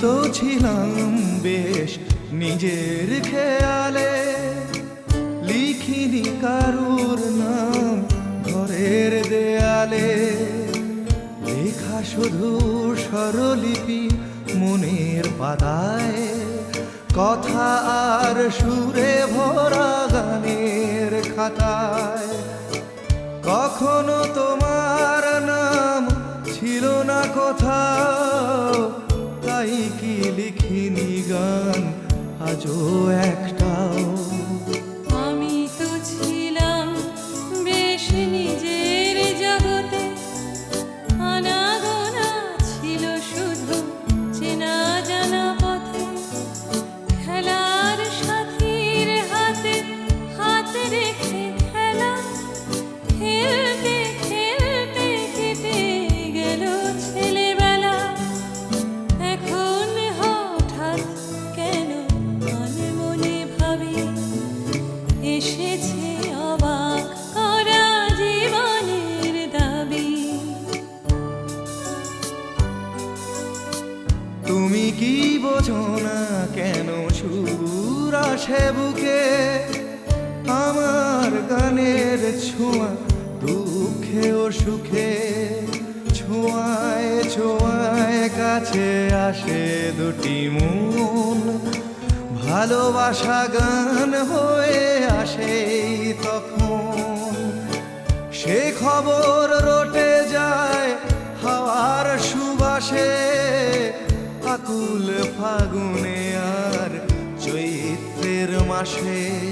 তো ছিলাম বেশ নিজের খেয়ালে। লিখিনি কারুর নাম ঘরের দেয়ালে। লেখা শুধু স্বরলিপি মনের পাতায়। কথা আর সুরে ভরা গানের খাতায়। কখনো তোমার নাম ছিল না কোথাও। তাই কি লিখিনি গান? আজও একটাও এসেছে অবাক করা জীবনের দাবি। তুমি কি বোঝো না কেন সুর আসে বুকে? আমার গানের ছোঁয়া দুঃখে ও সুখে, ছোঁয়ায় ছোঁয়ায় কাছে আসে দুটি মন। ভালোবাসা গান হয়ে আসে তখন। সে খবর রটে যায় হাওয়ার সুবাসে। আকুল ফাগুনে আর চৈত্রের মাসে।